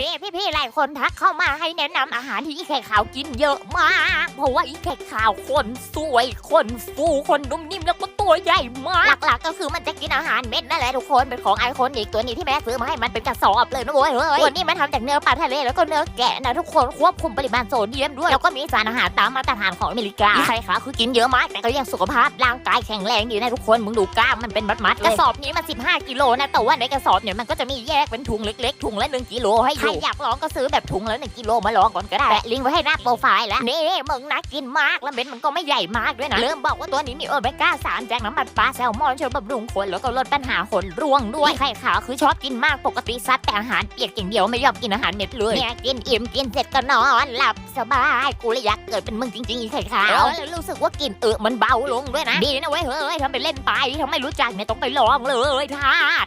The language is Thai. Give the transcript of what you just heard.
มีพี่ๆหลายคนทักเข้ามาให้แนะนำอาหารที่อีไข่ขาวกินเยอะมาก เพราะว่าอีไข่ขาวคนสวย คนฟูคนนุ่มนิ่มแล้วก็ตัวใหญ่มาก หลักๆก็คือมันจะกินอาหารเม็ดนั่นแหละทุกคนเป็นของไอคอนิกตัวนี้ที่แม่ซื้อมาให้มันเป็นกระสอบเลยนะเว้ยเฮ้ยตัวนี้มันทำจากเนื้อปลาทะเลแล้วก็เนื้อแกะนะทุกคนควบคุมปริมาณโซเดียมด้วยแล้วก็มีสารอาหารตามมาตรฐานของอเมริกาอีไข่ขาวคือกินเยอะมากแต่ก็ยังสุขภาพร่างกายแข็งแรงดีนะทุกคนมึงดูกล้ามมันเป็นมัดๆกระสอบนี้มัน 15 กิโลนะแต่ว่าในกระสอบเนี่ยมันก็จะมีแยกเป็นถุงเล็กๆถุงละ1กิโลให้รอยากลองก็ซื้อแบบถุงละ1กิโลมาลองก่อนก็ได้แปะลิงก์ไว้ให้หน้าโปรไฟล์แล้วนี่มึงน่ากินมากแล้วเม็ดมันก็ไม่ใหญ่มากด้วยนะลืมบอกว่าตัวนี้มีโอเมก้า3จากน้ำมันปลาแซลมอนช่วยบำรุงขนแล้วก็ลดปัญหาขนร่วงด้วยไข่ขาวคือชอบกินมากปกติซัดแต่อาหารเปียกอย่างเดียวไม่ยอมกินอาหารเม็ดเลยเนี่ยกินอิ่มกินเสร็จก็นอนหลับสบายกูเลยอยากเกิดเป็นมึงจริงๆอีไข่ขาวแล้วรู้สึกว่ากินเออมันเบาลงด้วยนะดีนะเว้ยเฮ้ยทำไปเล่นไปถ้าไม่รู้จักเนี่ยต้องไปลองเลยทาด